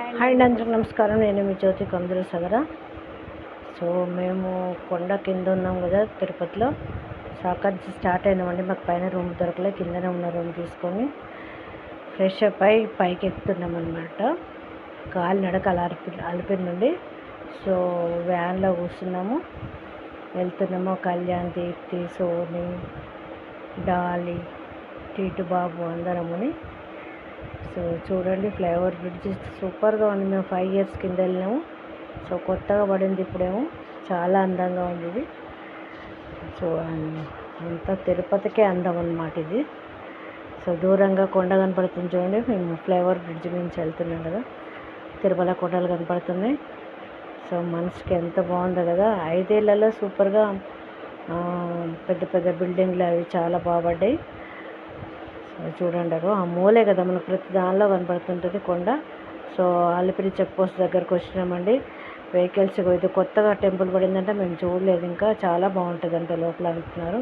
Hi అందరికి నమస్కారం. నేను మీ జ్యోతి కందుల సగర. సో మేము కొండ కింద ఉన్నాం కదా తిరుపతిలో. సో స్టార్ట్ అయినామండి. మాకు పైన రూమ్ దొరకలే కిందనే ఉన్న రూమ్ తీసుకొని ఫ్రెష్ అప్ అయి పైకి ఎక్కుతున్నాం అనమాట కాలు నడక అలా అలిపి అలిపిందండి సో వ్యాన్లో కూర్చున్నాము. వెళ్తున్నాము. కళ్యాణ్ దీప్తి సోని డాలి టీటు బాబు అందరముని. సో చూడండి ఫ్లైఓవర్ బ్రిడ్జ్ సూపర్గా ఉంది. మేము ఫైవ్ ఇయర్స్ కింద వెళ్ళినాము. సో కొత్తగా పడింది ఇప్పుడేమో. చాలా అందంగా ఉంది ఇది సో అంతా తిరుపతికే అందం అన్నమాట ఇది. సో దూరంగా కొండ కనపడుతుంది చూడండి. మేము ఫ్లైఓవర్ బ్రిడ్జ్ నుంచి వెళ్తున్నాం కదా. తిరుమల కొండలు కనపడుతున్నాయి. సో మనసుకి ఎంత బాగుందో కదా. ఐదేళ్ళలో సూపర్గా పెద్ద పెద్ద బిల్డింగ్లు అవి చాలా బాగుపడ్డాయి చూడండారు. ఆ మూలే కదా మనకు ప్రతి దానిలో కనపడుతుంటుంది కొండ. సో అలిపిరి చెక్ పోస్ట్ దగ్గరకు వచ్చినామండి. వెహికల్స్ ఇది కొత్తగా టెంపుల్ పడిందంటే మేము చూడలేదు ఇంకా. చాలా బాగుంటుంది అంటే లోపల అంటున్నారు.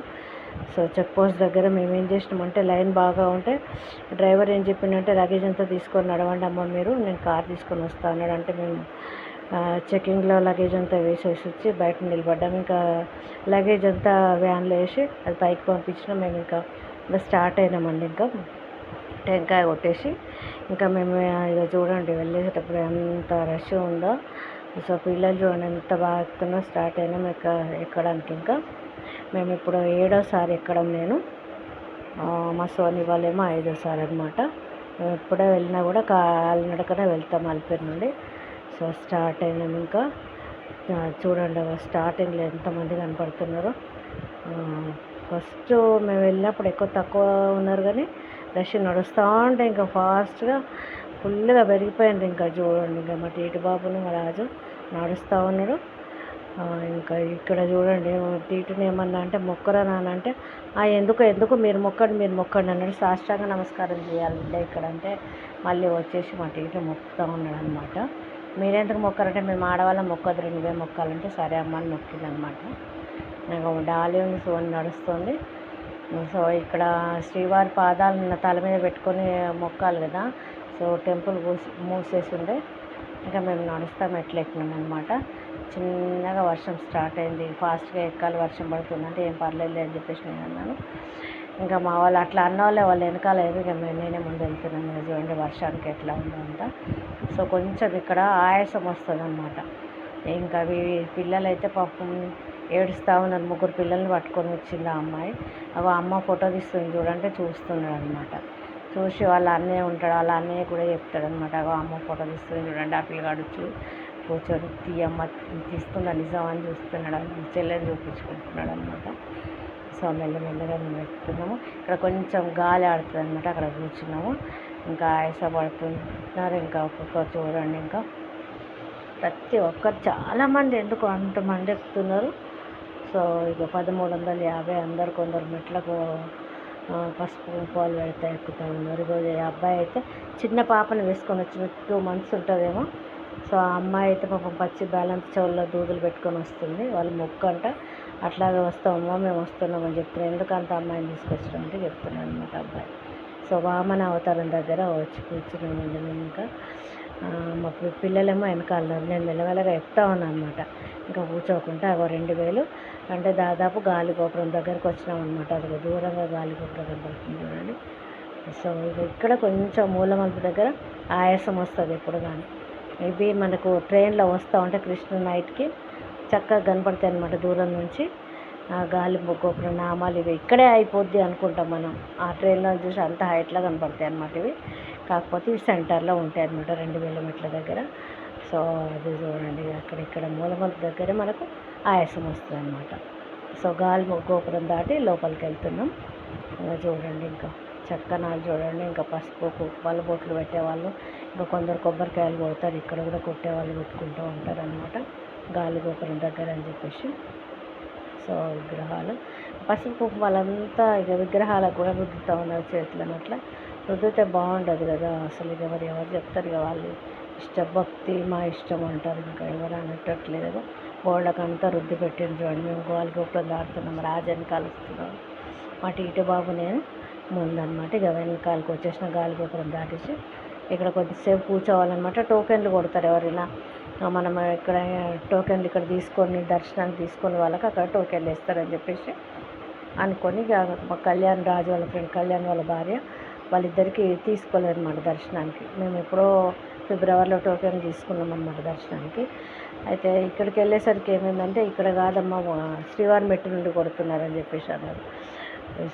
సో చెక్ పోస్ట్ దగ్గర మేము ఏం చేసినామంటే లైన్ బాగా ఉంటే డ్రైవర్ ఏం చెప్పిండంటే లగేజ్ అంతా తీసుకొని నడవండి అమ్మ మీరు నేను కార్ తీసుకొని వస్తాను అన్నాడు. అంటే మేము చెకింగ్లో లగేజ్ అంతా వేసేసి వచ్చి బయట నిలబడ్డాము ఇంకా లగేజ్ అంతా వ్యాన్లో వేసి అది పైకి పంపించినాం. మేము ఇంకా ఇంకా స్టార్ట్ అయినామండి ఇంకా. టెంకాయ కొట్టేసి ఇంకా మేము ఇక చూడండి వెళ్ళేటప్పుడు ఎంత రష్ ఉందో. సో పిల్లలు చూడండి ఎంత బాగా ఎక్కుతున్నా స్టార్ట్ అయినాం ఎక్క ఎక్కడానికి ఇంకా. మేము ఇప్పుడు ఏడోసారి ఎక్కడం నేను. మా సోని వాళ్ళేమో ఐదోసారి అనమాట మేము ఎప్పుడే వెళ్ళినా కూడా కాలినడకనే వెళ్తాం అలిపేరు నుండి. సో స్టార్ట్ అయినాం ఇంకా. చూడండి స్టార్టింగ్లో ఎంతమంది కనపడుతున్నారు. ఫస్ట్ మేము వెళ్ళినప్పుడు ఎక్కువ తక్కువ ఉన్నారు కానీ రష్ నడుస్తూ ఉంటే ఇంకా ఫాస్ట్గా ఫుల్గా పెరిగిపోయింది ఇంకా చూడండి ఇంకా మా టీటి బాబును మా రాజు నడుస్తూ ఉన్నాడు. ఇంకా ఇక్కడ చూడండి టీటుని ఏమన్నా అంటే మొక్కరా నాన్న అంటే "ఆ, ఎందుకు ఎందుకు మీరు మొక్కండి మీరు మొక్కండి అన్నాడు. సాష్టాంగ నమస్కారం చేయాలంటే ఇక్కడ అంటే మళ్ళీ వచ్చేసి మా టీటు మొక్కుతూ ఉన్నాడు అనమాట మీరెందుకు మొక్కరంటే మేము ఆడవాళ్ళం మొక్కదురు నువ్వే మొక్కాలంటే సరే అమ్మ అని మొక్కిందనమాట నాకు డాలి ఉంది సో నడుస్తుంది. సో ఇక్కడ శ్రీవారి పాదాలను తల మీద పెట్టుకొని మొక్కాలి కదా. సో టెంపుల్ మూసి మూసేసి ఉండే ఇంకా మేము నడుస్తాం ఎట్లా అనమాట చిన్నగా వర్షం స్టార్ట్ అయింది. ఫాస్ట్గా ఎక్కాలి వర్షం పడుతుందంటే ఏం పర్లేదు అని చెప్పేసి నేను అన్నాను. ఇంకా మా వాళ్ళు అట్లా అన్న వాళ్ళే వాళ్ళు వెనకాల ఇంకా మేము నేనే ముందు వెళ్తున్నాను. ఇక చూడండి వర్షానికి ఎట్లా ఉందో అంతా. సో కొంచెం ఇక్కడ ఆయాసం వస్తుంది అనమాట ఇంకా పిల్లలైతే పాపం ఏడుస్తూ ఉన్నారు ముగ్గురు పిల్లల్ని పట్టుకొని వచ్చింది ఆ అమ్మాయి? అవి అమ్మ ఫోటో తీస్తుంది చూడంటే చూస్తున్నాడు అనమాట చూసి వాళ్ళ అన్నయ్య ఉంటాడు వాళ్ళ అన్నయ్య కూడా చెప్తాడు అనమాట అమ్మ ఫోటో తీస్తుంది చూడండి ఆ పిల్లగాడు వచ్చి కూర్చొని తీయమ్మ తీస్తున్నా నిజం అని చూస్తున్నాడు చెల్లెని చూపించుకుంటున్నాడు అనమాట సో మెల్లమెల్లగా మేము ఎక్కుతున్నాము ఇక్కడ కొంచెం గాలి ఆడుతుంది అనమాట అక్కడ కూర్చున్నాము. ఇంకా ఆయాస పడుతున్నారు ఇంకా ఒక్కొక్కరు చూడండి ఇంకా ప్రతి ఒక్కరు చాలామంది ఎందుకు అంతమంది ఎక్కుతున్నారు? సో ఇక పదమూడు వందల యాభై అందరు కొందరు మెట్లకు పసుపు పాలు పెడతా ఎక్కుతా ఉన్నారు ఈరోజు అబ్బాయి అయితే చిన్న పాపను వేసుకొని వచ్చిన టూ మంత్స్ ఉంటుందేమో. సో ఆ అమ్మాయి అయితే పాపం పచ్చి బ్యాలెన్స్ చెవుల్లో దూదులు పెట్టుకొని వస్తుంది. వాళ్ళు మొక్కు అంట. అట్లాగే వస్తామమ్మా మేము వస్తున్నామని చెప్తున్నాను ఎందుకు అంత అమ్మాయిని తీసుకొచ్చడం అంటే చెప్తున్నాను అనమాట అబ్బాయి. సో వామన అవతారం దగ్గర వచ్చి కూర్చున్నామండి మేము ఇంకా. మా పిల్లలేమో వెనకాల నేను మెల్లమెల్లగా ఎక్కుతా ఉన్నాను అనమాట ఇంకా కూర్చోకుండా అగో రెండు వేలు. అంటే దాదాపు గాలిగోపురం దగ్గరకు వచ్చినాం అనమాట అది దూరంగా గాలిగోపురం కనబడుతుంది చూడండి. సో ఇక ఇక్కడ కొంచెం మూలమలుపు దగ్గర ఆయాసం వస్తుంది ఎప్పుడు కానీ ఇవి మనకు ట్రైన్లో వస్తూ ఉంటే కృష్ణ నైట్కి చక్కగా కనపడతాయి అనమాట దూరం నుంచి. ఆ గాలి గోపురం నామాలు ఇవి ఇక్కడే అయిపోద్ది అనుకుంటాం మనం. ఆ ట్రైన్లో చూసి అంత హైట్లో కనపడతాయి అనమాట ఇవి. కాకపోతే ఇవి సెంటర్లో ఉంటాయి అనమాట రెండు వేల మెట్ల దగ్గర. సో అది చూడండి అక్కడ ఇక్కడ మూలమల దగ్గరే మనకు ఆయాసం వస్తుంది అనమాట సో గాలి గోపురం దాటి లోపలికి వెళ్తున్నాం. ఇంకా చూడండి ఇంకా చక్కనాలు చూడండి ఇంకా పసుపు కుప్పలు బొట్లు పెట్టేవాళ్ళు ఇంకా కొందరు కొబ్బరికాయలు కొడతారు ఇక్కడ కూడా కొట్టేవాళ్ళు కొట్టుకుంటూ ఉంటారు అనమాట గాలి గోపురం దగ్గర అని చెప్పేసి. సో విగ్రహాలు పసుపు కుంకుమలంతా ఇక విగ్రహాలకు కూడా రుద్దుతూ ఉన్నారు చేతులను అట్లా. రుద్దితే బాగుండదు కదా అసలు ఎవరు ఎవరు చెప్తారు ఇక వాళ్ళు. ఇష్ట భక్తి మా ఇష్టం అంటారు. ఇంకా ఎవరు అనట్టట్లేదు గోళ్ళకంతా రుద్ది పెట్టింది చూడండి. మేము గోవాలి గోపురం దాడుతున్నాం రాజాని కలుస్తున్నాం. మా టీటు బాబు నేను ముందన్నమాట. ఇక వెనకాలకు వచ్చేసిన గాలి గోపురం దాటేసి ఇక్కడ కొద్దిసేపు కూర్చోవాలన్నమాట. టోకెన్లు కొడతారు ఎవరైనా. మనం ఇక్కడ టోకెన్లు ఇక్కడ తీసుకొని దర్శనానికి తీసుకొని వాళ్ళకి అక్కడ టోకెన్లు ఇస్తారని చెప్పేసి అనుకొని ఇక మా కళ్యాణ్ రాజు వాళ్ళ ఫ్రెండ్ కళ్యాణ్ వాళ్ళ భార్య వాళ్ళిద్దరికీ తీసుకోలేదన్నమాట దర్శనానికి. మేము ఎప్పుడో ఫిబ్రవరిలో టోకెన్ తీసుకున్నాం అన్నమాట దర్శనానికి. అయితే ఇక్కడికి వెళ్ళేసరికి ఏమైందంటే ఇక్కడ కాదమ్మా శ్రీవారి మెట్టు నుండి కొడుతున్నారని చెప్పేసి అన్నారు.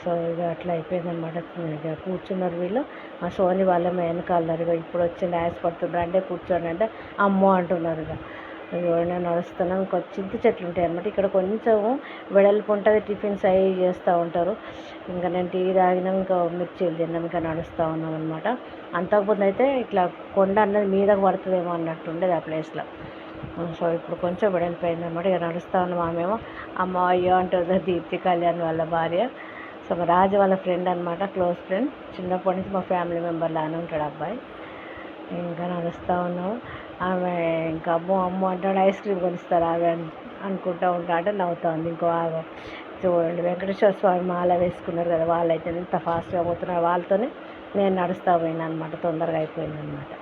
సో ఇక అట్లా అయిపోయిందన్నమాట. ఇక కూర్చున్నారు వీళ్ళు. మా సోని వాళ్ళ వెనకాలన్నారు ఇక ఇప్పుడు వచ్చి న్యాస్ పడుతున్నారు అంటే కూర్చోండి అంటే అమ్మో అంటున్నారు ఇక. ఇగో నడుస్తున్నాం ఇంకో చింత చెట్లు ఉంటాయి అనమాట ఇక్కడ కొంచెం వెడల్పు ఉంటుంది టిఫిన్స్ అవి చేస్తూ ఉంటారు. ఇంకా నేను టీ తాగినాం ఇంకా మిర్చీలు తిన్నాం ఇంకా నడుస్తూ ఉన్నాం అనమాట అంతకుముందు అయితే ఇట్లా కొండ అన్నది మీదకు పడుతుందేమో అన్నట్టు ఉండేది ఆ ప్లేస్లో. సో ఇప్పుడు కొంచెం వెడల్పోయింది అనమాట ఇక నడుస్తూ ఉన్నాం ఆమెమో. అమ్మ అయ్యో అంటుంది దీప్తి కళ్యాణ్ వాళ్ళ భార్య. సో మా రాజు వాళ్ళ ఫ్రెండ్ అనమాట క్లోజ్ ఫ్రెండ్. చిన్నప్పటి నుంచి మా ఫ్యామిలీ మెంబర్ లానే ఉంటాడు అబ్బాయి. ఇంకా నడుస్తూ ఉన్నాము. ఆమె ఇంకా అమ్మో అమ్మో అంటాడు ఐస్ క్రీమ్ కొనిస్తారు ఆమె అనుకుంటా అనుకుంటూ ఉంటా. అంటే నవ్వుతుంది ఇంకో ఆమె. చూడండి వెంకటేశ్వర స్వామి మాల వేసుకున్నారు కదా వాళ్ళైతే ఎంత ఫాస్ట్గా పోతున్నారు. వాళ్ళతోనే నేను నడుస్తూ పోయినా అనమాట తొందరగా అయిపోయింది అనమాట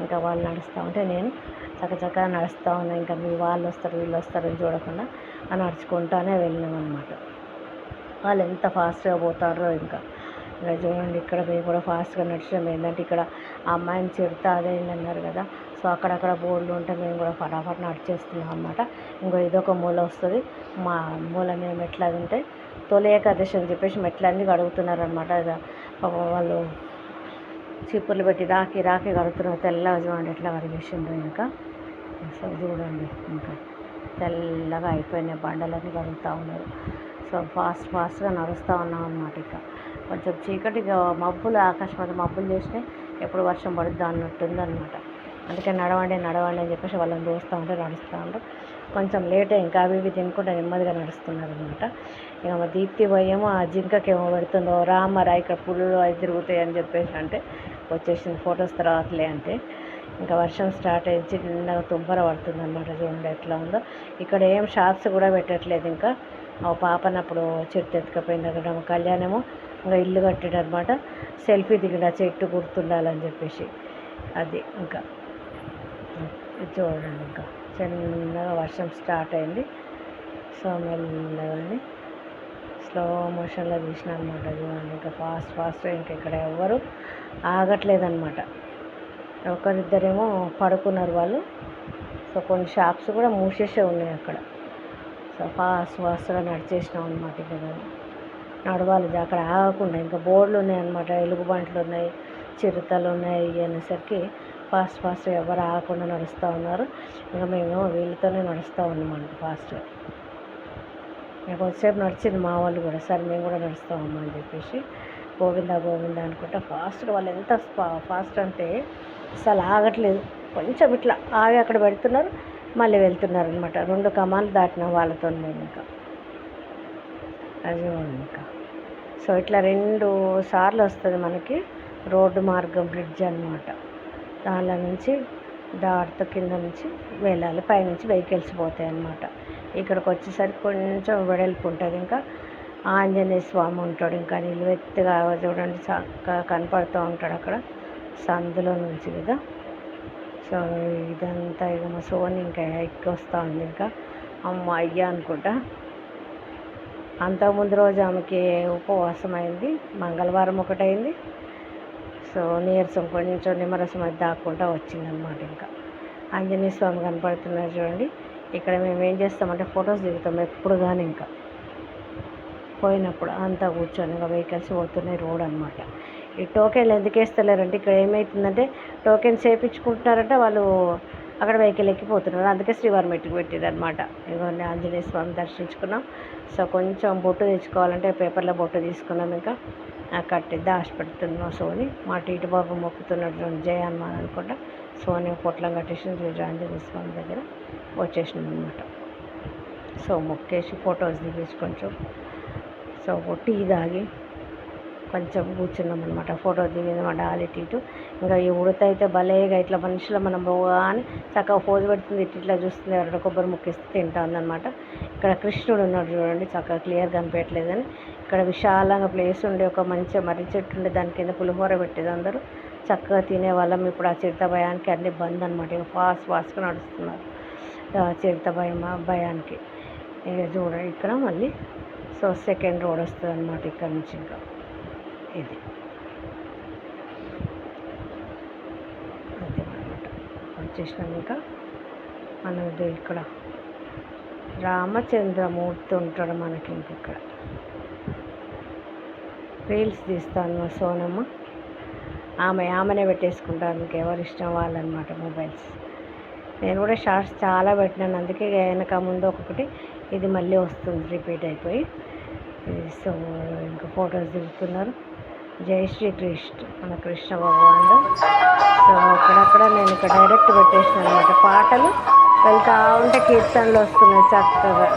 ఇంకా వాళ్ళు నడుస్తూ ఉంటే నేను చక్కచక్కగా నడుస్తూ ఉన్నా. ఇంకా మీ వాళ్ళు వస్తారు వీళ్ళు వస్తారని చూడకుండా అని నడుచుకుంటానే వెళ్ళినాం అనమాట వాళ్ళు ఎంత ఫాస్ట్గా పోతారో ఇంకా. ఇంకా చూడండి ఇక్కడ మేము కూడా ఫాస్ట్గా నడిచినాం. ఏంటంటే ఇక్కడ ఆ అమ్మాయిని చెడితే అదే అన్నారు కదా. సో అక్కడక్కడ బోర్డులు ఉంటే మేము కూడా ఫటాఫట్ నడిచేస్తున్నాం అనమాట ఇంకో ఇదొక మూల వస్తుంది. మా మూల మీద మెట్లు ఉంటే ఉంటాయి. తొలి ఏకాదశి అని చెప్పేసి మెట్లన్నీ కడుగుతున్నారు అనమాట వాళ్ళు చీపుర్లు పెట్టి రాకి రాకి కడుగుతున్నారు. తెల్లగా చూడండి ఎట్లా కడిగేసిండ్రు ఇంకా సో చూడండి ఇంకా తెల్లగా అయిపోయినాయి బండలన్నీ కడుగుతూ ఉన్నారు. సో ఫాస్ట్ ఫాస్ట్గా నడుస్తూ ఉన్నాం అన్నమాట ఇక. కొంచెం చీకటిగా మబ్బులు ఆకాశం మబ్బులు చేసినాయి ఎప్పుడు వర్షం పడుద్దా అన్నట్టుంది అనమాట అందుకే నడవండి నడవండి అని చెప్పేసి వాళ్ళని చూస్తూ ఉంటే నడుస్తూ ఉంటారు కొంచెం లేట్ ఇంకా అవి ఇవి తినుకుంటే నెమ్మదిగా నడుస్తున్నారు అనమాట ఇక మా దీప్తి భయమో ఆ జింకకేమో పెడుతుందో రామరా ఇక్కడ పుల్లు అవి తిరుగుతాయి అని చెప్పేసి అంటే వచ్చేసింది ఫొటోస్ తర్వాతలే అంటే. ఇంకా వర్షం స్టార్ట్ అయ్యి చిన్నగా తుంపర పడుతుంది అనమాట చూడండి ఎట్లా ఉందో. ఇక్కడ ఏం షాప్స్ కూడా పెట్టట్లేదు ఇంకా. ఆ పాపనప్పుడు చెట్టు ఎత్తుకపోయింది అక్కడ కళ్యాణము ఇంకా ఇల్లు కట్టాడు అనమాట సెల్ఫీ దిగిన చెట్టు గుర్తుండాలని చెప్పేసి. అది ఇంకా. చూడండి ఇంకా చిన్నగా వర్షం స్టార్ట్ అయింది. సో మెల్లగానే స్లో మోషన్లో తీసిన అనమాట చూడండి. ఇంకా ఫాస్ట్ ఫాస్ట్ ఇంకా ఇక్కడ ఎవ్వరు ఆగట్లేదన్నమాట. ఒకరిద్దరేమో పడుకున్నారు వాళ్ళు. సో కొన్ని షాప్స్ కూడా మూసేసే ఉన్నాయి అక్కడ. సో ఫాస్ట్ ఫాస్ట్గా నడిచేసినాం అనమాట ఇక నడవాలి అక్కడ ఆగకుండా ఇంకా బోర్డులు ఉన్నాయి అనమాట ఎలుగుబంట్లు ఉన్నాయి చిరుతలు ఉన్నాయి అనేసరికి ఫాస్ట్ ఫాస్ట్ ఎవరు ఆగకుండా నడుస్తూ ఉన్నారు. ఇంకా మేము వీళ్ళతోనే నడుస్తూ ఉన్నాం ఫాస్ట్గా ఇంకా కొద్దిసేపు నడిచింది మా వాళ్ళు కూడా సరే మేము కూడా నడుస్తామమ్మా అని చెప్పేసి గోవిందా గోవిందా అనుకుంటా ఫాస్ట్గా వాళ్ళు ఎంత ఫా- ఫాస్ట్ అంటే అసలు ఆగట్లేదు. కొంచెం ఇట్లా ఆగి అక్కడ పెడుతున్నారు మళ్ళీ వెళ్తున్నారు అనమాట రెండు కమాలు దాటిన వాళ్ళతో మేము ఇంకా. అది ఇంకా. సో ఇట్లా రెండు సార్లు వస్తుంది మనకి రోడ్డు మార్గం బ్రిడ్జ్ అన్నమాట. దానిలో నుంచి దారితో కింద నుంచి వెళ్ళాలి. పైనుంచి వెహికల్స్ పోతాయి అన్నమాట ఇక్కడికి వచ్చేసరికి కొంచెం వెడల్పు ఉంటుంది. ఇంకా ఆంజనేయ స్వామి ఉంటాడు. ఇంకా నిలువెత్తుగా చూడండి చక్కగా కనపడుతూ ఉంటాడు అక్కడ. సందులో నుంచి కదా. సో ఇదంతా ఇక మా సోని ఇంకా ఎక్కి వస్తూ ఉంది. ఇంకా అమ్మ అయ్యా అనుకుంటా. అంతకుముందు రోజు ఆమెకి ఉపవాసం అయింది మంగళవారం ఒకటైంది. సో నీరసం కొంచెం నిమ్మరసం అది దాక్కుంటా వచ్చిందనమాట ఇంకా. ఆంజనేయ స్వామి కనపడుతున్నారు చూడండి. ఇక్కడ మేము ఏం చేస్తామంటే ఫొటోస్ దిగుతాం ఎప్పుడు కానీ ఇంకా. పోయినప్పుడు అంతా కూర్చొని ఇంకా వెహికల్స్ పోతున్నాయి రోడ్ అనమాట ఈ టోకెన్లు ఎందుకు వేస్తలేరంటే ఇక్కడ ఏమవుతుందంటే టోకెన్స్ వేయించుకుంటున్నారంటే వాళ్ళు అక్కడ వెహికల్ ఎక్కిపోతున్నారు. అందుకే శ్రీవారి మెట్టుకు పెట్టేది అనమాట ఇవన్నీ ఆంజనేయ స్వామి దర్శించుకున్నాం. సో కొంచెం బొట్టు తెచ్చుకోవాలంటే పేపర్లో బొట్టు తీసుకున్నాం ఇంకా. కట్టిద్దా కట్టి సోని. మా టీటి బాబు మొక్కుతున్నాడు జయ హనుమాన్ అనుకుంటా. సోని పొట్లం కట్టేసి ఆంజనేయ స్వామి దగ్గర. వచ్చేసినాం అనమాట సో మొక్కేసి ఫొటోస్ దిగేసి కొంచెం. సో టీ తాగి. కొంచెం కూర్చున్నాం అనమాట ఫోటో దిగింది మా డాలి ఇటు. ఇంకా ఈ ఉడత అయితే భలేగా ఇట్లా మనుషుల మనం అని చక్కగా పోజు పెడుతుంది ఇటు ఇట్లా చూస్తుంది ఎవరైనా కొబ్బరి ముక్కిస్తే తింటా ఉందన్నమాట. ఇక్కడ కృష్ణుడు ఉన్నాడు చూడండి చక్కగా క్లియర్ కనిపించట్లేదని. ఇక్కడ విశాలంగా ప్లేస్ ఉండే ఒక మంచి మర్రి చెట్టు ఉండే దాని కింద పులిహోర పెట్టేది అందరూ. చక్కగా తినే వాళ్ళం ఇప్పుడు ఆ చిరుత భయానికి అన్నీ బంద్ అనమాట ఇక ఫాస్ట్ ఫాస్ట్గా నడుస్తున్నారు. చిరుత భయం భయానికి. ఇక చూడండి ఇక్కడ మళ్ళీ సో సెకండ్ రోడ్ వస్తుంది అనమాట ఇక్కడ నుంచి ఇంకా. ఇది. అదే అనమాట వచ్చేసినాం ఇంకా. మనం ఇది ఇక్కడ. రామచంద్రమూర్తి ఉంటాడు మనకి ఇంక ఇక్కడ. రీల్స్ తీస్తాను మా సోనమ్మ. ఆమె ఆమెనే పెట్టేసుకుంటాను ఎవరు ఇష్టం వాళ్ళనమాట మొబైల్స్. నేను కూడా షార్ట్స్ చాలా పెట్టినాను. అందుకే వెనక ముందు ఒక్కొక్కటి ఇది మళ్ళీ వస్తుంది రిపీట్ అయిపోయి. సో ఇంకా ఫొటోస్ దిగుతున్నారు. జై శ్రీ కృష్ణ మన కృష్ణ భగవానుడు. సో అక్కడక్కడ నేను ఇక్కడ డైరెక్ట్ పెట్టేసిన అనమాట పాటలు వెళ్తా ఉంటే కీర్తనలు వస్తున్నాయి చక్కగా.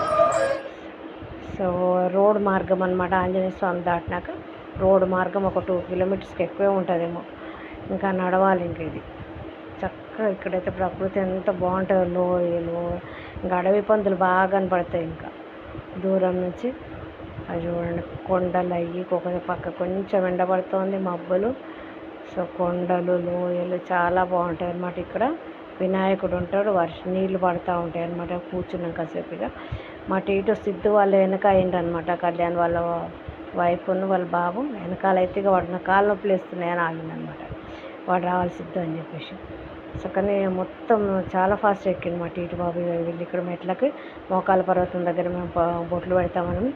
సో రోడ్ మార్గం అనమాట ఆంజనేయ స్వామి దాటినాక రోడ్ మార్గం ఒక టూ కిలోమీటర్స్కి ఎక్కువే ఉంటుందేమో. ఇంకా నడవాలి ఇంక ఇది. చక్కగా ఇక్కడైతే ప్రకృతి ఎంత బాగుంటుందో లోయలు ఇంకా అడవి పందులు బాగా కనపడతాయి ఇంకా. దూరం నుంచి అది చూడండి కొండలు అయ్యి ఒక పక్క కొంచెం ఎండబడుతోంది మబ్బులు. సో కొండలు లోయలు చాలా బాగుంటాయి అన్నమాట ఇక్కడ. వినాయకుడు ఉంటాడు వర్ష నీళ్ళు పడుతూ ఉంటాయి అన్నమాట కూర్చున్నాం కాసేపుగా. మా టీటు సిద్ధు వాళ్ళ వెనక అయిందనమాట కళ్యాణ్ వాళ్ళ వైఫ్ను వాళ్ళ బాబు. వెనకాల అయితే ఇక వాడు నా కాళ్ళ నొప్పులు వేస్తున్నాయని ఆగిందనమాట వాడు రావాలి సిద్ధు అని చెప్పేసి. సో కానీ మొత్తం చాలా ఫాస్ట్ ఎక్కింది మా టీటు బాబు. వెళ్ళి ఇక్కడ మెట్లకి మోకాల పర్వతం దగ్గర మేము బొట్లు పెడతామని.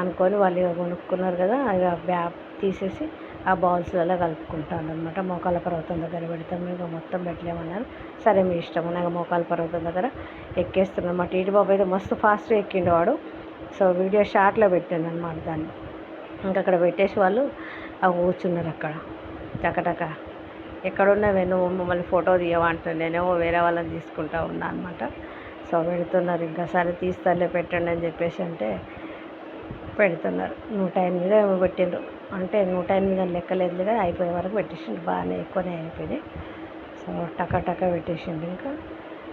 అనుకొని వాళ్ళు ఇక కొనుక్కున్నారు కదా ఇక బ్యాగ్ తీసేసి ఆ బౌల్స్లలో కలుపుకుంటాను అనమాట మోకాల పర్వతం దగ్గర పెడతాం ఇక మొత్తం పెట్టలేమన్నారు. సరే మీ ఇష్టం నాకు మోకాల పర్వతం దగ్గర ఎక్కేస్తున్నాను అనమాట ఇటు బాబు అయితే మస్తు ఫాస్ట్గా ఎక్కిండు వాడు. సో వీడియో షార్ట్లో పెట్టాను అనమాట దాన్ని. ఇంకా అక్కడ పెట్టేసి వాళ్ళు ఆ కూర్చున్నారు అక్కడ. టకటక ఎక్కడున్నావే నువ్వు మమ్మల్ని ఫోటో తీయమంటున్నాను నేనేమో వేరే వాళ్ళని తీసుకుంటా ఉన్నా అనమాట సో పెడుతున్నారు. ఇంకా సరే తీస్తాలే పెట్టండి అని చెప్పేసి అంటే పెడుతున్నారు. నూట ఎనిమిది ఏమో పెట్టిండ్రు. అంటే నూట ఎనిమిది అని లెక్కలేదు కదా అయిపోయే వరకు పెట్టేసిండు బాగానే ఎక్కువనే అయిపోయింది సో టక టక పెట్టేసిండు ఇంకా.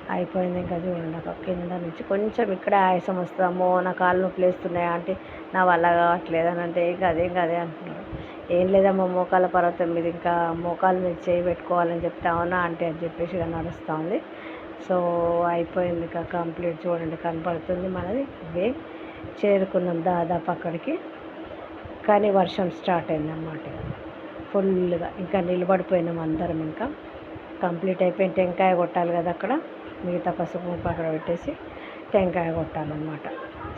అయిపోయింది ఇంకా చూడండి అక్కడ కింద నుంచి కొంచెం ఇక్కడే ఆయాసం వస్తుంది. అమ్మో నా కాళ్ళు నొప్పులు వేస్తున్నాయి అంటే నా వల్ల కావట్లేదు అని అంటే ఇంకా అదేం కదే అంటున్నారు. ఏం లేదమ్మా మోకాల పర్వతం మీద ఇంకా మోకాలు మీద చేయి పెట్టుకోవాలని చెప్తా అవునా అంటే అని చెప్పేసి ఇక సో అయిపోయింది ఇక కంప్లీట్. చూడండి కనపడుతుంది మనది. ఇవే చేరుకున్నాం దాదాపు అక్కడికి. కానీ వర్షం స్టార్ట్ అయిందన్నమాట. ఫుల్గా ఇంకా నిలబడిపోయినాం అందరం ఇంకా. కంప్లీట్ అయిపోయిన టెంకాయ కొట్టాలి కదా అక్కడ. మిగతా పసుపు కుంకుమ అక్కడ పెట్టేసి టెంకాయ కొట్టాలన్నమాట.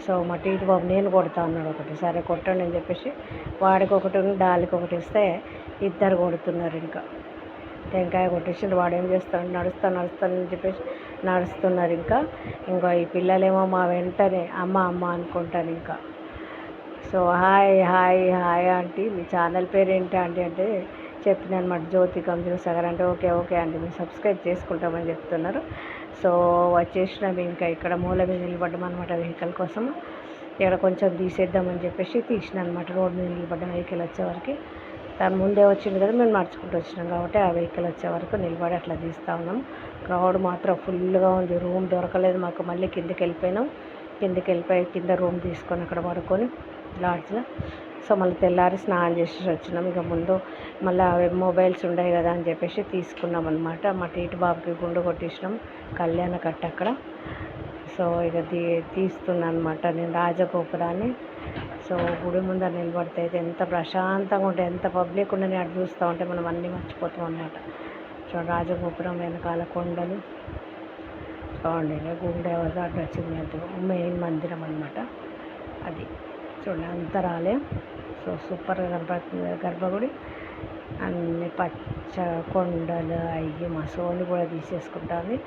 సో మా టీటి బాబు నేను కొడతా ఉన్నాడు ఒకటి. సరే కొట్టండి అని చెప్పేసి వాడికి ఒకటి డాలికి ఒకటి ఇస్తే ఇద్దరు కొడుతున్నారు ఇంకా. టెంకాయ కొట్టేసిండు వాడు ఏం చేస్తాడు? నడుస్తా నడుస్తాను అని చెప్పేసి నడుస్తున్నారు ఇంకా. ఇంకా ఈ పిల్లలేమో మా వెంటనే అమ్మ అమ్మ అనుకుంటాను ఇంకా. So hi hi hi aunty. మీ ఛానల్ పేరు ఏంటి ఆంటీ అంటే చెప్పిన అనమాట జ్యోతి కంప్యూటర్ సగర్ అంటే ఓకే ఓకే అండి మీరు సబ్స్క్రైబ్ చేసుకుంటామని చెప్తున్నారు. సో వచ్చేసినాం ఇంకా ఇక్కడ మూల మీద నిలబడ్డం అనమాట వెహికల్ కోసం ఇక్కడ కొంచెం తీసేద్దామని చెప్పేసి తీసిన అనమాట రోడ్ మీద నిలబడ్డం వెహికల్ వచ్చేవరకు దాని ముందే వచ్చింది కదా మేము నడుచుకుంటూ వచ్చినాం కాబట్టి ఆ వెహికల్ వచ్చే వరకు నిలబడి అట్లా తీస్తూ ఉన్నాం. క్రౌడ్ మాత్రం ఫుల్గా ఉంది రూమ్ దొరకలేదు మాకు. మళ్ళీ కిందకి వెళ్ళిపోయినాం. కిందకి వెళ్ళిపోయి కింద రూమ్ తీసుకొని అక్కడ పడుకొని లాడ్జ్లో. సో మళ్ళీ తెల్లారి స్నానం చేసి వచ్చినాం. ఇక ముందు మళ్ళీ అవి మొబైల్స్ ఉన్నాయి కదా అని చెప్పేసి తీసుకున్నాం అనమాట మా టీటి బాబుకి గుండు కొట్టించినాం కళ్యాణ కట్ట అక్కడ. సో ఇక తీ తీస్తున్నా అనమాట నేను రాజగోపురాన్ని సో గుడి ముందర నిలబడితే అయితే ఎంత ప్రశాంతంగా ఉంటే ఎంత పబ్లిక్ ఉండని అటు చూస్తూ ఉంటే మనం అన్నీ మర్చిపోతాం అన్నమాట. సో రాజగోపురం వెనకాల కొండలు. చూడండి గుండె వద్ద అటు వచ్చింది అంటే మెయిన్ మందిరం అనమాట అది. చూడండి అంతరాలయం సో సూపర్గా కనపడుతుంది గర్భగుడి. అన్ని పచ్చ కొండలు అయ్యి మా సోని కూడా తీసేసుకుంటుంది.